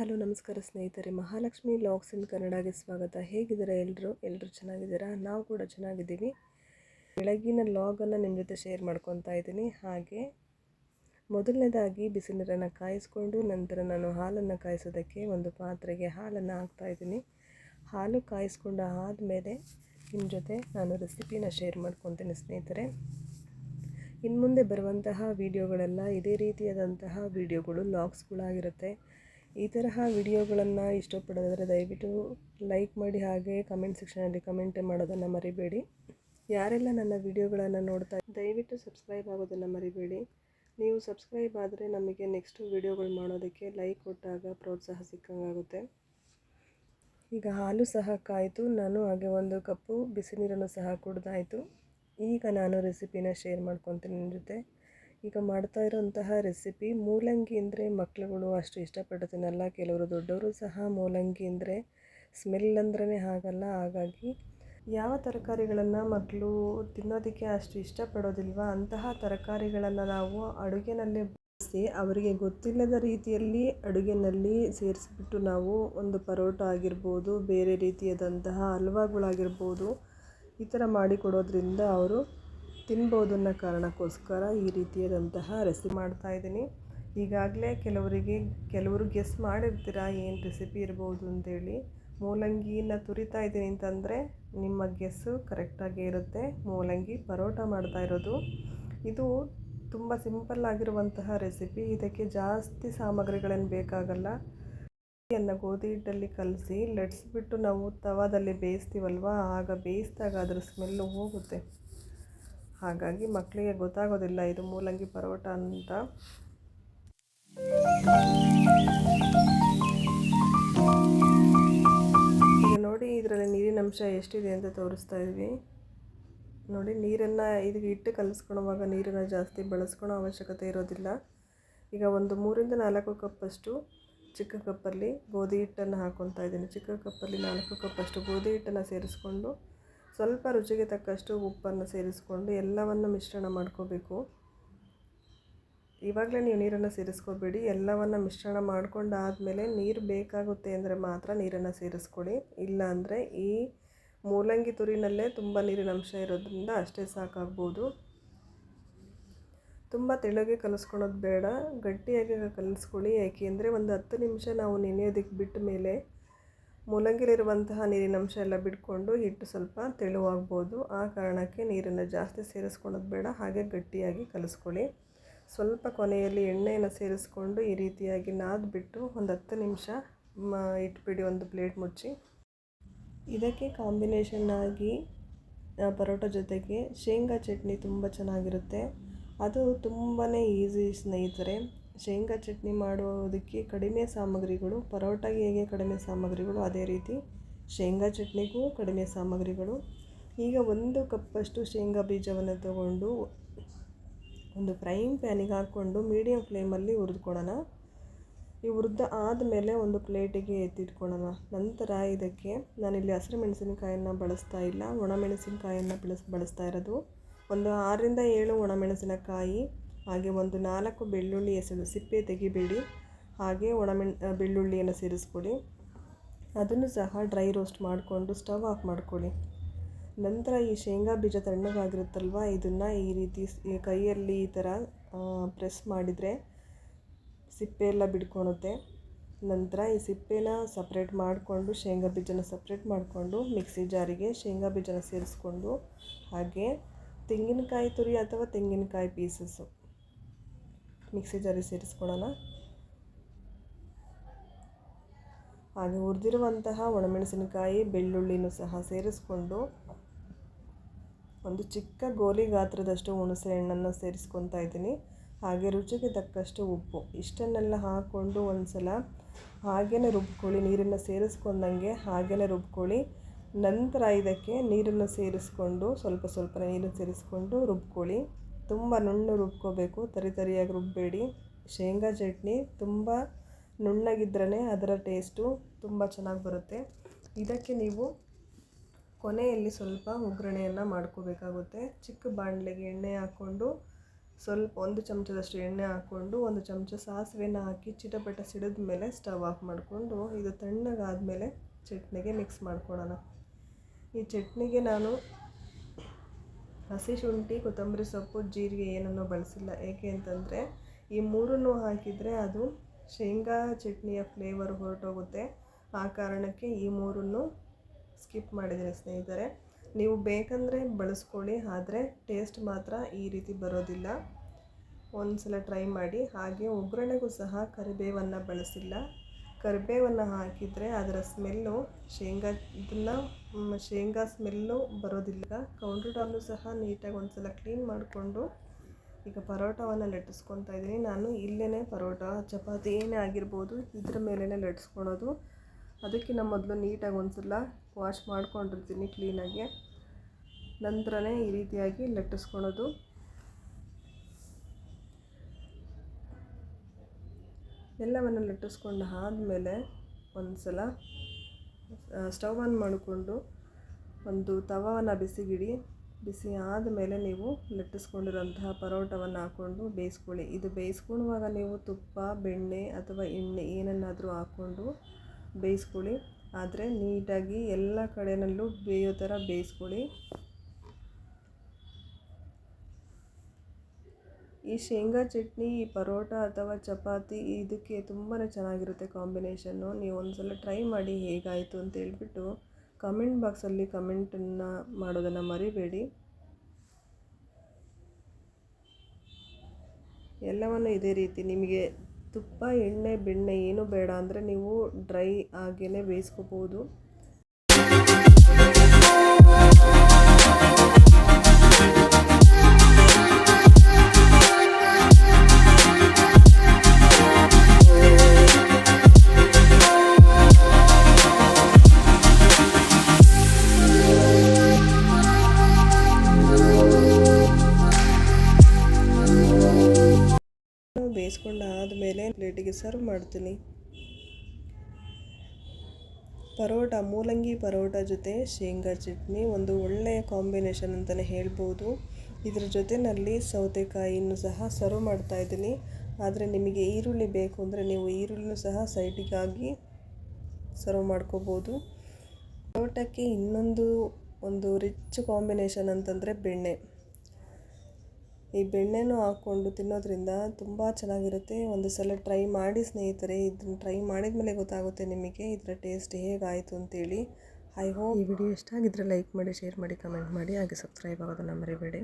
Hello, ನಮಸ್ಕಾರ ಸ್ನೇಹಿತರೆ. Mahalakshmi logs ಇನ್ ಕನ್ನಡಗೆ ಸ್ವಾಗತ. ಹೇಗಿದ್ದೀರಾ ಎಲ್ಲರೂ ಎಲ್ಲರೂ ಚೆನ್ನಾಗಿದ್ದೀರಾ? ನಾವು ಕೂಡ ಚೆನ್ನಾಗಿದ್ದೀವಿ. ಬೆಳಗಿನ ಲಾಗನ್ನು ನಿಮ್ಮ ಜೊತೆ ಶೇರ್ ಮಾಡ್ಕೊತಾ ಇದ್ದೀನಿ. ಹಾಗೆ ಮೊದಲನೇದಾಗಿ ಬಿಸಿ ನೀರನ್ನು ಕಾಯಿಸ್ಕೊಂಡು ನಂತರ ನಾನು ಹಾಲನ್ನು ಕಾಯಿಸೋದಕ್ಕೆ ಒಂದು ಪಾತ್ರೆಗೆ ಹಾಲನ್ನು ಹಾಕ್ತಾಯಿದ್ದೀನಿ ಹಾಲು ಕಾಯಿಸ್ಕೊಂಡು ಆದಮೇಲೆ ನಿಮ್ಮ ಜೊತೆ ನಾನು ರೆಸಿಪಿನ ಶೇರ್ ಮಾಡ್ಕೊತೀನಿ ಸ್ನೇಹಿತರೆ. ಇನ್ನು ಮುಂದೆ ಬರುವಂತಹ ವಿಡಿಯೋಗಳೆಲ್ಲ ಇದೇ ರೀತಿಯಾದಂತಹ ವಿಡಿಯೋಗಳು, ಲಾಗ್ಸ್ಗಳಾಗಿರುತ್ತೆ. ಈ ತರಹ ವಿಡಿಯೋಗಳನ್ನು ಇಷ್ಟಪಡೋದಾದರೆ ದಯವಿಟ್ಟು ಲೈಕ್ ಮಾಡಿ ಹಾಗೆ ಕಮೆಂಟ್ ಸೆಕ್ಷನಲ್ಲಿ ಕಮೆಂಟ್ ಮಾಡೋದನ್ನು ಮರಿಬೇಡಿ. ಯಾರೆಲ್ಲ ನನ್ನ ವಿಡಿಯೋಗಳನ್ನು ನೋಡ್ತಾ ದಯವಿಟ್ಟು ಸಬ್ಸ್ಕ್ರೈಬ್ ಆಗೋದನ್ನು ಮರಿಬೇಡಿ. ನೀವು ಸಬ್ಸ್ಕ್ರೈಬ್ ಆದರೆ ನಮಗೆ ನೆಕ್ಸ್ಟು ವಿಡಿಯೋಗಳು ಮಾಡೋದಕ್ಕೆ ಲೈಕ್ ಕೊಟ್ಟಾಗ ಪ್ರೋತ್ಸಾಹ ಸಿಕ್ಕಂಗಾಗುತ್ತೆ. ಈಗ ಹಾಲು ಸಹ ಕಾಯಿತು, ನಾನು ಹಾಗೆ ಒಂದು ಕಪ್ಪು ಬಿಸಿ ನೀರನ್ನು ಸಹ ಕುಡ್ದಾಯಿತು. ಈಗ ನಾನು ರೆಸಿಪಿನ ಶೇರ್ ಮಾಡ್ಕೊತೀನಿ ನಿಮ್ಮ ಜೊತೆ. ಈಗ ಮಾಡ್ತಾ ಇರೋಂತಹ ರೆಸಿಪಿ ಮೂಲಂಗಿ ಅಂದರೆ ಮಕ್ಕಳುಗಳು ಅಷ್ಟು ಇಷ್ಟಪಟ್ಟು ಕೆಲವರು ದೊಡ್ಡವರು ಸಹ ಮೂಲಂಗಿ ಅಂದರೆ ಸ್ಮೆಲ್ ಅಂದ್ರೇ ಆಗಲ್ಲ ಹಾಗಾಗಿ ಯಾವ ತರಕಾರಿಗಳನ್ನು ಮಕ್ಕಳು ತಿನ್ನೋದಕ್ಕೆ ಅಷ್ಟು ಇಷ್ಟಪಡೋದಿಲ್ವ? ಅಂತಹ ತರಕಾರಿಗಳನ್ನು ನಾವು ಅಡುಗೆನಲ್ಲಿ ಬಳಸಿ ಅವರಿಗೆ ಗೊತ್ತಿಲ್ಲದ ರೀತಿಯಲ್ಲಿ ಅಡುಗೆನಲ್ಲಿ ಸೇರಿಸಿಬಿಟ್ಟು ನಾವು ಒಂದು ಪರೋಟ ಆಗಿರ್ಬೋದು, ಬೇರೆ ರೀತಿಯಾದಂತಹ ಹಲ್ವಾಗಳಾಗಿರ್ಬೋದು ಈ ಥರ ಮಾಡಿಕೊಡೋದ್ರಿಂದ ಅವರು ತಿನ್ಬೋದು ಅನ್ನೋ ಕಾರಣಕ್ಕೋಸ್ಕರ ಈ ರೀತಿಯಾದಂತಹ ರೆಸಿಪಿ ಮಾಡ್ತಾ ಇದ್ದೀನಿ. ಈಗಾಗಲೇ ಕೆಲವರಿಗೆ, ಕೆಲವರು ಗೆಸ್ ಮಾಡಿರ್ತೀರ, ಏನು ರೆಸಿಪಿ ಇರ್ಬೋದು ಅಂತೇಳಿ. ಮೂಲಂಗಿನ ತುರಿತಾ ಇದ್ದೀನಿ ಅಂತಂದರೆ ನಿಮ್ಮ ಗೆಸ್ಸು ಕರೆಕ್ಟಾಗೇ ಇರುತ್ತೆ. ಮೂಲಂಗಿ ಪರೋಟ ಮಾಡ್ತಾ ಇರೋದು. ಇದು ತುಂಬ ಸಿಂಪಲ್ ಆಗಿರುವಂತಹ ರೆಸಿಪಿ. ಇದಕ್ಕೆ ಜಾಸ್ತಿ ಸಾಮಗ್ರಿಗಳೇನು ಬೇಕಾಗಲ್ಲ. ಅನ್ನ ಗೋಧಿ ಹಿಟ್ಟಲ್ಲಿ ಕಲಸಿ ಲಟ್ಸ್ಬಿಟ್ಟು ನಾವು ತವಾದಲ್ಲಿ ಬೇಯಿಸ್ತೀವಲ್ವ? ಆಗ ಬೇಯಿಸಿದಾಗ ಅದರ ಸ್ಮೆಲ್ಲು ಹೋಗುತ್ತೆ. ಹಾಗಾಗಿ ಮಕ್ಕಳಿಗೆ ಗೊತ್ತಾಗೋದಿಲ್ಲ, ಇದು ಮೂಲಂಗಿ ಪರೋಟ ಅಂತ. ಈಗ ನೋಡಿ ಇದರಲ್ಲಿ ನೀರಿನ ಅಂಶ ಎಷ್ಟಿದೆ ಅಂತ ತೋರಿಸ್ತಾ ಇದ್ವಿ. ನೋಡಿ ನೀರನ್ನು ಇದಕ್ಕೆ ಹಿಟ್ಟು ಕಲಿಸ್ಕೊಳುವಾಗ ನೀರನ್ನು ಜಾಸ್ತಿ ಬಳಸ್ಕೊಳೋ ಅವಶ್ಯಕತೆ ಇರೋದಿಲ್ಲ. ಈಗ ಒಂದು ಮೂರಿಂದ ನಾಲ್ಕು ಕಪ್ಪಷ್ಟು ಚಿಕ್ಕ ಕಪ್ಪಲ್ಲಿ ಗೋಧಿ ಹಿಟ್ಟನ್ನು ಹಾಕ್ಕೊತಾ ಇದ್ದೀನಿ. ಚಿಕ್ಕ ಕಪ್ಪಲ್ಲಿ ನಾಲ್ಕು ಕಪ್ಪಷ್ಟು ಗೋಧಿ ಹಿಟ್ಟನ್ನು ಸೇರಿಸ್ಕೊಂಡು ಸ್ವಲ್ಪ ರುಚಿಗೆ ತಕ್ಕಷ್ಟು ಉಪ್ಪನ್ನು ಸೇರಿಸ್ಕೊಂಡು ಎಲ್ಲವನ್ನು ಮಿಶ್ರಣ ಮಾಡ್ಕೋಬೇಕು. ಇವಾಗಲೇ ನೀವು ನೀರನ್ನು ಸೇರಿಸ್ಕೋಬೇಡಿ. ಎಲ್ಲವನ್ನು ಮಿಶ್ರಣ ಮಾಡ್ಕೊಂಡು ಆದಮೇಲೆ ನೀರು ಬೇಕಾಗುತ್ತೆ ಅಂದರೆ ಮಾತ್ರ ನೀರನ್ನು ಸೇರಿಸ್ಕೊಳ್ಳಿ ಇಲ್ಲಾಂದರೆ ಈ ಮೂಲಂಗಿ ತುರಿನಲ್ಲೇ ತುಂಬ ನೀರಿನ ಅಂಶ ಇರೋದ್ರಿಂದ ಅಷ್ಟೇ ಸಾಕಾಗ್ಬೋದು. ತುಂಬ ತೆಳಗೆ ಕಲಿಸ್ಕೊಳೋದು ಬೇಡ. ಗಟ್ಟಿಯಾಗಿ ಕಲಿಸ್ಕೊಳ್ಳಿ. ಯಾಕೆಂದರೆ ಒಂದು ಹತ್ತು ನಿಮಿಷ ನಾವು ನೆನೆಯೋದಕ್ಕೆ ಬಿಟ್ಟ ಮೇಲೆ ಮೂಲಂಗಿಲಿರುವಂತಹ ನೀರಿನ ಅಂಶ ಎಲ್ಲ ಬಿಟ್ಕೊಂಡು ಹಿಟ್ಟು ಸ್ವಲ್ಪ ತೆಳುವಾಗ್ಬೋದು. ಆ ಕಾರಣಕ್ಕೆ ನೀರನ್ನು ಜಾಸ್ತಿ ಸೇರಿಸ್ಕೊಳೋದು ಬೇಡ. ಹಾಗೆ ಗಟ್ಟಿಯಾಗಿ ಕಲಿಸ್ಕೊಳ್ಳಿ. ಸ್ವಲ್ಪ ಕೊನೆಯಲ್ಲಿ ಎಣ್ಣೆಯನ್ನು ಸೇರಿಸ್ಕೊಂಡು ಈ ರೀತಿಯಾಗಿ ನಾದ್ಬಿಟ್ಟು ಒಂದು ಹತ್ತು ನಿಮಿಷ ಇಟ್ಬಿಡಿ, ಒಂದು ಪ್ಲೇಟ್ ಮುಚ್ಚಿ. ಇದಕ್ಕೆ ಕಾಂಬಿನೇಷನ್ ಆಗಿ ಪರೋಟ ಜೊತೆಗೆ ಶೇಂಗಾ ಚಟ್ನಿ ತುಂಬ ಚೆನ್ನಾಗಿರುತ್ತೆ. ಅದು ತುಂಬಾ ಈಸಿ ಸ್ನೇಹಿತರೆ. ಶೇಂಗಾ ಚಟ್ನಿ ಮಾಡೋದಕ್ಕೆ ಕಡಿಮೆ ಸಾಮಗ್ರಿಗಳು ಪರೋಟಾಗೆ ಹೇಗೆ ಕಡಿಮೆ ಸಾಮಗ್ರಿಗಳು, ಅದೇ ರೀತಿ ಶೇಂಗಾ ಚಟ್ನಿಗೂ ಕಡಿಮೆ ಸಾಮಗ್ರಿಗಳು. ಈಗ ಒಂದು ಕಪ್ಪಷ್ಟು ಶೇಂಗಾ ಬೀಜವನ್ನು ತಗೊಂಡು ಒಂದು ಫ್ರೈಯಿಂಗ್ ಪ್ಯಾನಿಗೆ ಹಾಕ್ಕೊಂಡು ಮೀಡಿಯಮ್ ಫ್ಲೇಮಲ್ಲಿ ಹುರಿದ್ಕೊಳ್ಳೋಣ. ಈ ಹುರಿದ ಆದಮೇಲೆ ಒಂದು ಪ್ಲೇಟಿಗೆ ಎತ್ತಿಟ್ಕೊಳ್ಳೋಣ. ನಂತರ ಇದಕ್ಕೆ ನಾನಿಲ್ಲಿ ಹಸಿರು ಮೆಣಸಿನಕಾಯನ್ನು ಬಳಸ್ತಾ ಇಲ್ಲ. ಒಣಮೆಣಸಿನಕಾಯನ್ನು ಬಳಸ್, ಬಳಸ್ತಾ ಇರೋದು. ಒಂದು ಆರರಿಂದ ಏಳು ಒಣಮೆಣಸಿನಕಾಯಿ ಹಾಗೆ ಒಂದು ನಾಲ್ಕು ಬೆಳ್ಳುಳ್ಳಿ ಎಸೆದು ಸಿಪ್ಪೆ ತೆಗಿಬೇಡಿ. ಹಾಗೆ ಒಣಮೆಣ್ ಬೆಳ್ಳುಳ್ಳಿಯನ್ನು ಸೇರಿಸ್ಕೊಳ್ಳಿ. ಅದನ್ನು ಸಹ ಡ್ರೈ ರೋಸ್ಟ್ ಮಾಡಿಕೊಂಡು ಸ್ಟವ್ ಆಫ್ ಮಾಡ್ಕೊಳ್ಳಿ. ನಂತರ ಈ ಶೇಂಗಾ ಬೀಜ ತಣ್ಣಗಾಗಿರುತ್ತಲ್ವ, ಇದನ್ನು ಈ ರೀತಿ ಕೈಯಲ್ಲಿ ಈ ಥರ ಪ್ರೆಸ್ ಮಾಡಿದರೆ ಸಿಪ್ಪೆ ಎಲ್ಲ ಬಿಡ್ಕೊಳುತ್ತೆ ನಂತರ ಈ ಸಿಪ್ಪೆನ ಸಪ್ರೇಟ್ ಮಾಡಿಕೊಂಡು, ಶೇಂಗಾ ಬೀಜನ ಸಪ್ರೇಟ್ ಮಾಡಿಕೊಂಡು ಮಿಕ್ಸಿ ಜಾರಿಗೆ ಶೇಂಗಾ ಬೀಜನ ಸೇರಿಸ್ಕೊಂಡು ಹಾಗೆ ತೆಂಗಿನಕಾಯಿ ತುರಿ ಅಥವಾ ತೆಂಗಿನಕಾಯಿ ಪೀಸಸ್ಸು. ಮಿಕ್ಸಿ ಜರಿ ಸೇರಿಸ್ಕೊಳ್ಳೋಣ ಹಾಗೆ ಹುರಿದಿರುವಂತಹ ಒಣಮೆಣಸಿನಕಾಯಿ, ಬೆಳ್ಳುಳ್ಳಿನೂ ಸಹ ಸೇರಿಸ್ಕೊಂಡು ಒಂದು ಚಿಕ್ಕ ಗೋಲಿ ಗಾತ್ರದಷ್ಟು ಹುಣಸೆ ಹಣ್ಣನ್ನು ಸೇರಿಸ್ಕೊತಾ ಇದ್ದೀನಿ. ಹಾಗೆ ರುಚಿಗೆ ತಕ್ಕಷ್ಟು ಉಪ್ಪು. ಇಷ್ಟನ್ನೆಲ್ಲ ಹಾಕ್ಕೊಂಡು ಒಂದು ಸಲ ಹಾಗೇ ರುಬ್ಕೊಳ್ಳಿ, ನೀರನ್ನು ಸೇರಿಸ್ಕೊಂಡಂಗೆ ಹಾಗೇ ರುಬ್ಕೊಳ್ಳಿ. ನಂತರ ಇದಕ್ಕೆ ನೀರನ್ನು ಸೇರಿಸ್ಕೊಂಡು ಸ್ವಲ್ಪ ಸ್ವಲ್ಪ ನೀರನ್ನು ಸೇರಿಸ್ಕೊಂಡು ರುಬ್ಕೊಳ್ಳಿ. ತುಂಬ ನುಣ್ಣು ರುಬ್ಕೋಬೇಕು, ತರಿ ತರಿಯಾಗಿ ರುಬ್ಬಬೇಡಿ ಶೇಂಗಾ ಚಟ್ನಿ ತುಂಬ ನುಣ್ಣಗಿದ್ರೇ ಅದರ ಟೇಸ್ಟು ತುಂಬ ಚೆನ್ನಾಗಿ ಬರುತ್ತೆ. ಇದಕ್ಕೆ ನೀವು ಕೊನೆಯಲ್ಲಿ ಸ್ವಲ್ಪ ಒಗ್ಗರಣೆಯನ್ನು ಮಾಡ್ಕೋಬೇಕಾಗುತ್ತೆ. ಚಿಕ್ಕ ಬಾಣಲೆಗೆ ಎಣ್ಣೆ ಹಾಕ್ಕೊಂಡು ಸ್ವಲ್ಪ ಒಂದು ಚಮಚದಷ್ಟು ಎಣ್ಣೆ ಹಾಕ್ಕೊಂಡು ಒಂದು ಚಮಚ ಸಾಸಿವೆನ ಹಾಕಿ ಚಿಟಪಟ ಸಿಡಿದ ಮೇಲೆ ಸ್ಟವ್ ಆಫ್ ಮಾಡಿಕೊಂಡು ಇದು ತಣ್ಣಗಾದಮೇಲೆ ಚಟ್ನಿಗೆ ಮಿಕ್ಸ್ ಮಾಡ್ಕೊಳ್ಳೋಣ. ಈ ಚಟ್ನಿಗೆ ನಾನು ಹಸಿ ಶುಂಠಿ, ಕೊತ್ತಂಬರಿ ಸೊಪ್ಪು, ಜೀರಿಗೆ ಏನನ್ನೂ ಬಳಸಿಲ್ಲ. ಏಕೆ ಅಂತಂದರೆ, ಈ ಮೂರನ್ನು ಹಾಕಿದರೆ ಅದು ಶೇಂಗಾ ಚಟ್ನಿಯ ಫ್ಲೇವರ್ ಹೊರಟೋಗುತ್ತೆ. ಆ ಕಾರಣಕ್ಕೆ ಈ ಮೂರನ್ನು ಸ್ಕಿಪ್ ಮಾಡಿದ್ದೀನಿ ಸ್ನೇಹಿತರೆ. ನೀವು ಬೇಕಂದರೆ ಬಳಸ್ಕೊಳ್ಳಿ, ಆದರೆ ಟೇಸ್ಟ್ ಮಾತ್ರ ಈ ರೀತಿ ಬರೋದಿಲ್ಲ. ಒಂದು ಸಲ ಟ್ರೈ ಮಾಡಿ. ಹಾಗೆ ಒಗ್ಗರಣೆಗೂ ಸಹ ಕರಿಬೇವನ್ನು ಬಳಸಿಲ್ಲ. ಕರಿಬೇವನ್ನು ಹಾಕಿದರೆ ಅದರ ಸ್ಮೆಲ್ಲು ಶೇಂಗಾ, ಇದನ್ನು ಶೇಂಗಾ ಸ್ಮೆಲ್ಲು ಬರೋದಿಲ್ಲ. ಕೌಂಟ್ರ್ ಟಾಪು ಸಹ ನೀಟಾಗಿ ಒಂದು ಸಲ ಕ್ಲೀನ್ ಮಾಡಿಕೊಂಡು ಈಗ ಪರೋಟವನ್ನು ಲಟ್ಟಿಸ್ಕೊತಾ ಇದ್ದೀನಿ. ನಾನು ಇಲ್ಲೇ ಪರೋಟ, ಚಪಾತಿ ಏನೇ ಆಗಿರ್ಬೋದು ಇದ್ರ ಮೇಲೇ ಲಟ್ಟಿಸ್ಕೊಳೋದು. ಅದಕ್ಕಿಂತ ಮೊದಲು ನೀಟಾಗಿ ಒಂದು ಸಲ ವಾಶ್ ಮಾಡ್ಕೊಂಡಿರ್ತೀನಿ ಕ್ಲೀನಾಗಿ. ನಂತರನೇ ಈ ರೀತಿಯಾಗಿ ಲಟ್ಟಿಸ್ಕೊಳೋದು. ಎಲ್ಲವನ್ನು ಲಟ್ಟಿಸ್ಕೊಂಡು ಆದಮೇಲೆ ಒಂದು ಸಲ ಸ್ಟವ್ ಆನ್ ಮಾಡಿಕೊಂಡು ಒಂದು ತವವನ್ನು ಬಿಸಿಗಿಡಿ, ಬಿಸಿ ಆದಮೇಲೆ ನೀವು ಲಟ್ಟಿಸ್ಕೊಂಡಿರೋಂತಹ ಪರೋಟವನ್ನು ಹಾಕ್ಕೊಂಡು ಬೇಯಿಸ್ಕೊಳ್ಳಿ. ಇದು ಬೇಯಿಸ್ಕೊಳ್ಳುವಾಗ ನೀವು ತುಪ್ಪ, ಬೆಣ್ಣೆ ಅಥವಾ ಎಣ್ಣೆ ಏನನ್ನಾದರೂ ಹಾಕ್ಕೊಂಡು ಬೇಯಿಸ್ಕೊಳ್ಳಿ. ಆದರೆ ನೀಟಾಗಿ ಎಲ್ಲ ಕಡೆಯಲ್ಲೂ ಬೇಯೋ ಥರ ಬೇಯಿಸ್ಕೊಳ್ಳಿ. ಈ ಶೇಂಗಾ ಚಟ್ನಿ, ಈ ಪರೋಟ ಅಥವಾ ಚಪಾತಿ ಇದಕ್ಕೆ ತುಂಬಾ ಚೆನ್ನಾಗಿರುತ್ತೆ ಕಾಂಬಿನೇಷನ್ನು. ನೀವು ಒಂದು ಸಲ ಟ್ರೈ ಮಾಡಿ ಹೇಗಾಯಿತು ಅಂತ ಹೇಳ್ಬಿಟ್ಟು ಕಮೆಂಟ್ ಬಾಕ್ಸಲ್ಲಿ ಕಮೆಂಟನ್ನು ಮಾಡೋದನ್ನು ಮರಿಬೇಡಿ. ಎಲ್ಲವನ್ನು ಇದೇ ರೀತಿ ನಿಮಗೆ ತುಪ್ಪ, ಎಣ್ಣೆ, ಬೆಣ್ಣೆ ಏನು ಬೇಡ ಅಂದರೆ ನೀವು ಡ್ರೈ ಆಗೇ ಬೇಯಿಸ್ಕೋಬೋದು. ಪ್ಲೇಟಿಗೆ ಸರ್ವ್ ಮಾಡ್ತೀನಿ. ಪರೋಟ, ಮೂಲಂಗಿ ಪರೋಟ ಜೊತೆ ಶೇಂಗಾ ಚಟ್ನಿ, ಒಂದು ಒಳ್ಳೆಯ ಕಾಂಬಿನೇಷನ್ ಅಂತಲೇ ಹೇಳ್ಬೋದು. ಇದರ ಜೊತೆಯಲ್ಲಿ ಸೌತೆಕಾಯಿಯನ್ನು ಸಹ ಸರ್ವ್ ಮಾಡ್ತಾ ಇದ್ದೀನಿ. ಆದರೆ ನಿಮಗೆ ಈರುಳ್ಳಿ ಬೇಕು ಅಂದರೆ ನೀವು ಈರುಳ್ಳಿನೂ ಸಹ ಸೈಡಿಗಾಗಿ ಸರ್ವ್ ಮಾಡ್ಕೋಬೋದು. ಪರೋಟಕ್ಕೆ ಇನ್ನೊಂದು, ಒಂದು ರಿಚ್ ಕಾಂಬಿನೇಷನ್ ಅಂತಂದರೆ ಬೆಣ್ಣೆ. ಈ ಬೆಣ್ಣೆನೂ ಹಾಕ್ಕೊಂಡು ತಿನ್ನೋದ್ರಿಂದ ತುಂಬ ಚೆನ್ನಾಗಿರುತ್ತೆ. ಒಂದು ಸಲ ಟ್ರೈ ಮಾಡಿ ಸ್ನೇಹಿತರೆ, ಇದನ್ನು ಟ್ರೈ ಮಾಡಿದ ಮೇಲೆ ಗೊತ್ತಾಗುತ್ತೆ ನಿಮಗೆ ಇದರ ಟೇಸ್ಟ್ ಹೇಗಾಯಿತು ಅಂತೇಳಿ. ಐ ಹೋಪ್ ಈ ವಿಡಿಯೋ ಇಷ್ಟ ಆಗಿದ್ದರೆ ಲೈಕ್ ಮಾಡಿ, ಶೇರ್ ಮಾಡಿ, ಕಮೆಂಟ್ ಮಾಡಿ, ಹಾಗೆ ಸಬ್ಸ್ಕ್ರೈಬ್ ಆಗೋದನ್ನು ಮರಿಬೇಡಿ.